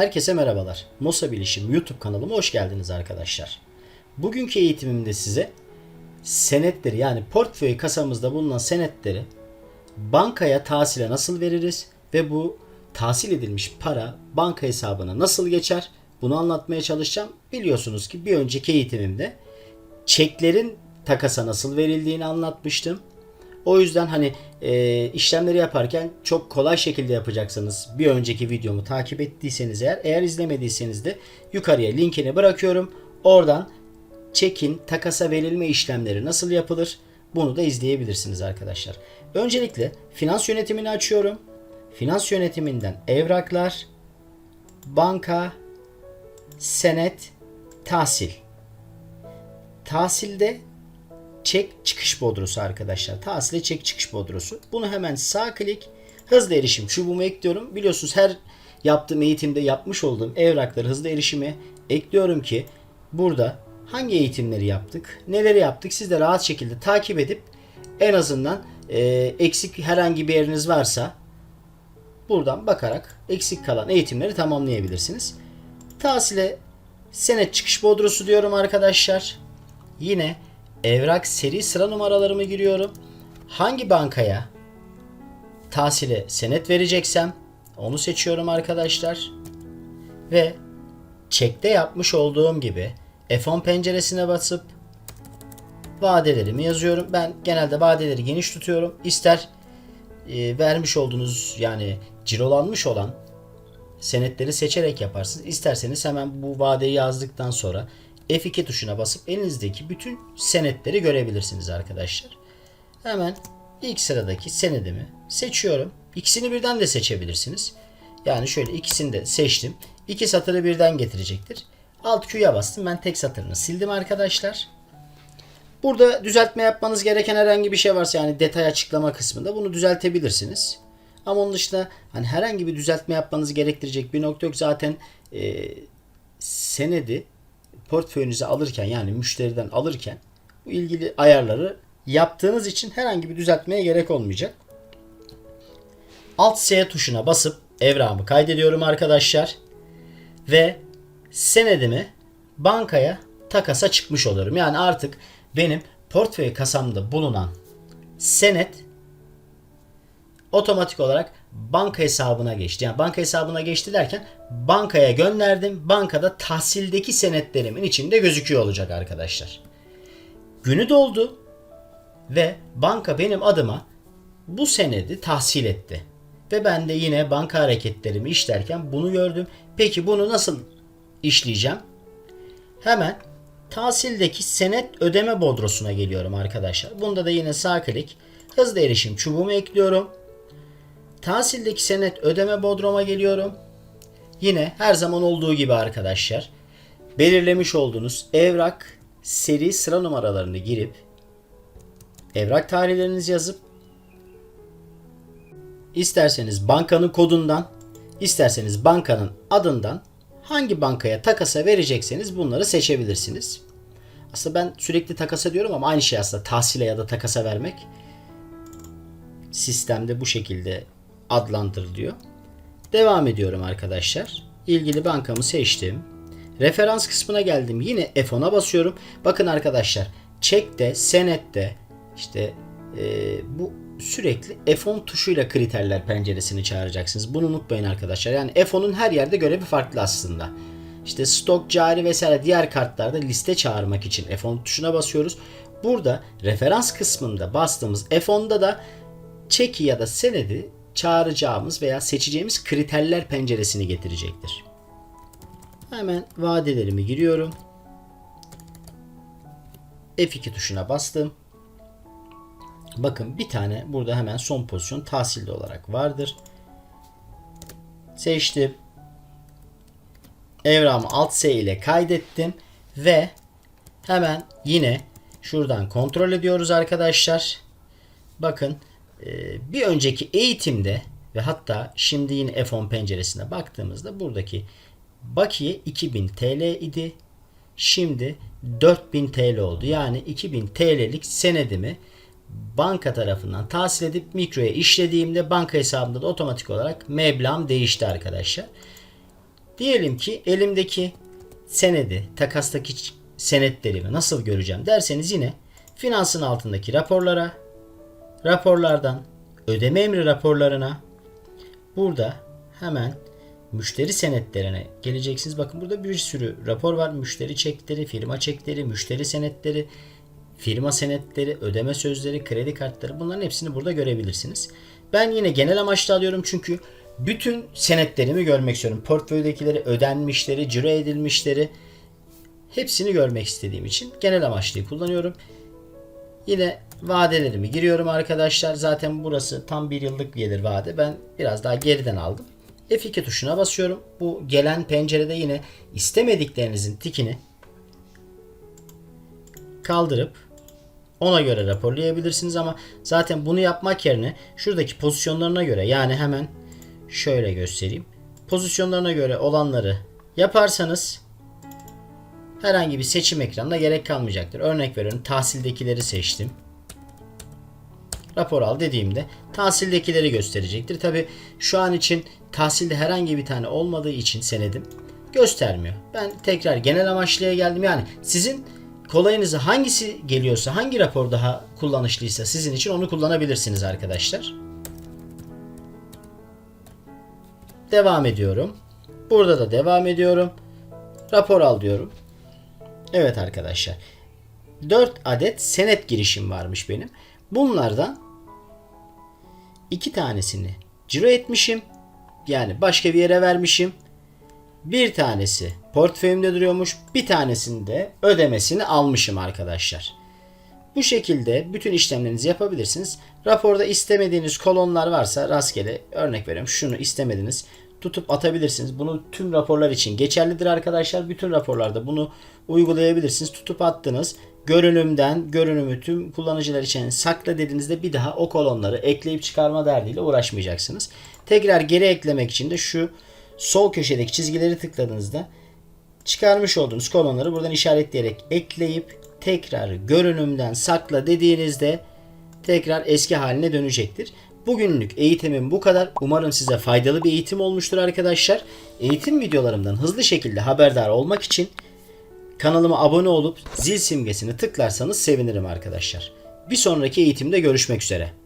Herkese merhabalar. Mosa Bilişim YouTube kanalıma hoş geldiniz arkadaşlar. Bugünkü eğitimimde size senetleri yani portföy kasamızda bulunan senetleri bankaya tahsile nasıl veririz ve bu tahsil edilmiş para banka hesabına nasıl geçer bunu anlatmaya çalışacağım. Biliyorsunuz ki bir önceki eğitimimde çeklerin takasa nasıl verildiğini anlatmıştım. O yüzden hani e, işlemleri yaparken çok kolay şekilde yapacaksınız. Bir önceki videomu takip ettiyseniz eğer, eğer izlemediyseniz de yukarıya linkini bırakıyorum. Oradan çekin takasa verilme işlemleri nasıl yapılır? Bunu da izleyebilirsiniz arkadaşlar. Öncelikle finans yönetimini açıyorum. Finans yönetiminden evraklar, banka, senet, tahsil. Tahsilde çek çıkış bodrosu arkadaşlar. Tahsile çek çıkış bodrosu. Bunu hemen sağ klik hızlı erişim çubuğumu ekliyorum. Biliyorsunuz her yaptığım eğitimde yapmış olduğum evrakları hızlı erişime ekliyorum ki burada hangi eğitimleri yaptık, neleri yaptık siz de rahat şekilde takip edip en azından e, eksik herhangi bir yeriniz varsa buradan bakarak eksik kalan eğitimleri tamamlayabilirsiniz. Tahsile senet çıkış bodrosu diyorum arkadaşlar. Yine evrak seri sıra numaralarımı giriyorum. Hangi bankaya tahsile senet vereceksem onu seçiyorum arkadaşlar. Ve çekte yapmış olduğum gibi F10 penceresine basıp vadelerimi yazıyorum. Ben genelde vadeleri geniş tutuyorum. İster e, vermiş olduğunuz yani cirolanmış olan senetleri seçerek yaparsınız. İsterseniz hemen bu vadeyi yazdıktan sonra F2 tuşuna basıp elinizdeki bütün senetleri görebilirsiniz arkadaşlar. Hemen ilk sıradaki senedimi seçiyorum. İkisini birden de seçebilirsiniz. Yani şöyle ikisini de seçtim. İki satırı birden getirecektir. Alt Q'ya bastım. Ben tek satırını sildim arkadaşlar. Burada düzeltme yapmanız gereken herhangi bir şey varsa yani detay açıklama kısmında bunu düzeltebilirsiniz. Ama onun dışında hani herhangi bir düzeltme yapmanızı gerektirecek bir nokta yok. Zaten e, senedi portföyünüze alırken yani müşteriden alırken bu ilgili ayarları yaptığınız için herhangi bir düzeltmeye gerek olmayacak. Alt S tuşuna basıp evrağımı kaydediyorum arkadaşlar. Ve senedimi bankaya takasa çıkmış oluyorum. Yani artık benim portföy kasamda bulunan senet otomatik olarak banka hesabına geçti. Yani banka hesabına geçti derken bankaya gönderdim. Bankada tahsildeki senetlerimin içinde gözüküyor olacak arkadaşlar. Günü doldu ve banka benim adıma bu senedi tahsil etti. Ve ben de yine banka hareketlerimi işlerken bunu gördüm. Peki bunu nasıl işleyeceğim? Hemen tahsildeki senet ödeme bodrosuna geliyorum arkadaşlar. Bunda da yine sağ klik hızlı erişim çubuğumu ekliyorum. Tahsildeki senet ödeme bodroma geliyorum. Yine her zaman olduğu gibi arkadaşlar belirlemiş olduğunuz evrak seri sıra numaralarını girip evrak tarihlerinizi yazıp isterseniz bankanın kodundan isterseniz bankanın adından hangi bankaya takasa verecekseniz bunları seçebilirsiniz. Aslında ben sürekli takasa diyorum ama aynı şey aslında tahsile ya da takasa vermek sistemde bu şekilde adlandırılıyor. Devam ediyorum arkadaşlar. İlgili bankamı seçtim. Referans kısmına geldim. Yine F10'a basıyorum. Bakın arkadaşlar çekte, senette işte e, bu sürekli F10 tuşuyla kriterler penceresini çağıracaksınız. Bunu unutmayın arkadaşlar. Yani F10'un her yerde görevi farklı aslında. İşte stok, cari vesaire diğer kartlarda liste çağırmak için F10 tuşuna basıyoruz. Burada referans kısmında bastığımız F10'da da çeki ya da senedi çağıracağımız veya seçeceğimiz kriterler penceresini getirecektir. Hemen vadelerimi giriyorum. F2 tuşuna bastım. Bakın bir tane burada hemen son pozisyon tahsilde olarak vardır. Seçtim. Evramı alt S ile kaydettim ve hemen yine şuradan kontrol ediyoruz arkadaşlar. Bakın bir önceki eğitimde ve hatta şimdi yine F10 penceresine baktığımızda buradaki bakiye 2000 TL idi. Şimdi 4000 TL oldu. Yani 2000 TL'lik senedimi banka tarafından tahsil edip mikroya işlediğimde banka hesabımda da otomatik olarak meblağım değişti arkadaşlar. Diyelim ki elimdeki senedi, takastaki senetlerimi nasıl göreceğim derseniz yine finansın altındaki raporlara, raporlardan ödeme emri raporlarına, burada hemen müşteri senetlerine geleceksiniz. Bakın burada bir sürü rapor var. Müşteri çekleri, firma çekleri, müşteri senetleri, firma senetleri, ödeme sözleri, kredi kartları bunların hepsini burada görebilirsiniz. Ben yine genel amaçlı alıyorum çünkü bütün senetlerimi görmek istiyorum. Portföydekileri, ödenmişleri, ciro edilmişleri hepsini görmek istediğim için genel amaçlıyı kullanıyorum. Yine vadelerimi giriyorum arkadaşlar. Zaten burası tam bir yıllık gelir vade. Ben biraz daha geriden aldım. F2 tuşuna basıyorum. Bu gelen pencerede yine istemediklerinizin tikini kaldırıp ona göre raporlayabilirsiniz ama zaten bunu yapmak yerine şuradaki pozisyonlarına göre yani hemen şöyle göstereyim. Pozisyonlarına göre olanları yaparsanız herhangi bir seçim ekranına gerek kalmayacaktır. Örnek veriyorum tahsildekileri seçtim. Rapor al dediğimde tahsildekileri gösterecektir. Tabi şu an için tahsilde herhangi bir tane olmadığı için senedim göstermiyor. Ben tekrar genel amaçlıya geldim. Yani sizin kolayınıza hangisi geliyorsa, hangi rapor daha kullanışlıysa sizin için onu kullanabilirsiniz arkadaşlar. Devam ediyorum. Burada da devam ediyorum. Rapor al diyorum. Evet arkadaşlar. 4 adet senet girişim varmış benim. Bunlardan iki tanesini ciro etmişim. Yani başka bir yere vermişim. Bir tanesi portföyümde duruyormuş. Bir tanesini de ödemesini almışım arkadaşlar. Bu şekilde bütün işlemlerinizi yapabilirsiniz. Raporda istemediğiniz kolonlar varsa rastgele örnek veriyorum. Şunu istemediniz tutup atabilirsiniz. Bunu tüm raporlar için geçerlidir arkadaşlar. Bütün raporlarda bunu uygulayabilirsiniz. Tutup attınız. Görünümden görünümü tüm kullanıcılar için sakla dediğinizde bir daha o kolonları ekleyip çıkarma derdiyle uğraşmayacaksınız. Tekrar geri eklemek için de şu sol köşedeki çizgileri tıkladığınızda çıkarmış olduğunuz kolonları buradan işaretleyerek ekleyip tekrar görünümden sakla dediğinizde tekrar eski haline dönecektir. Bugünlük eğitimim bu kadar. Umarım size faydalı bir eğitim olmuştur arkadaşlar. Eğitim videolarımdan hızlı şekilde haberdar olmak için kanalıma abone olup zil simgesini tıklarsanız sevinirim arkadaşlar. Bir sonraki eğitimde görüşmek üzere.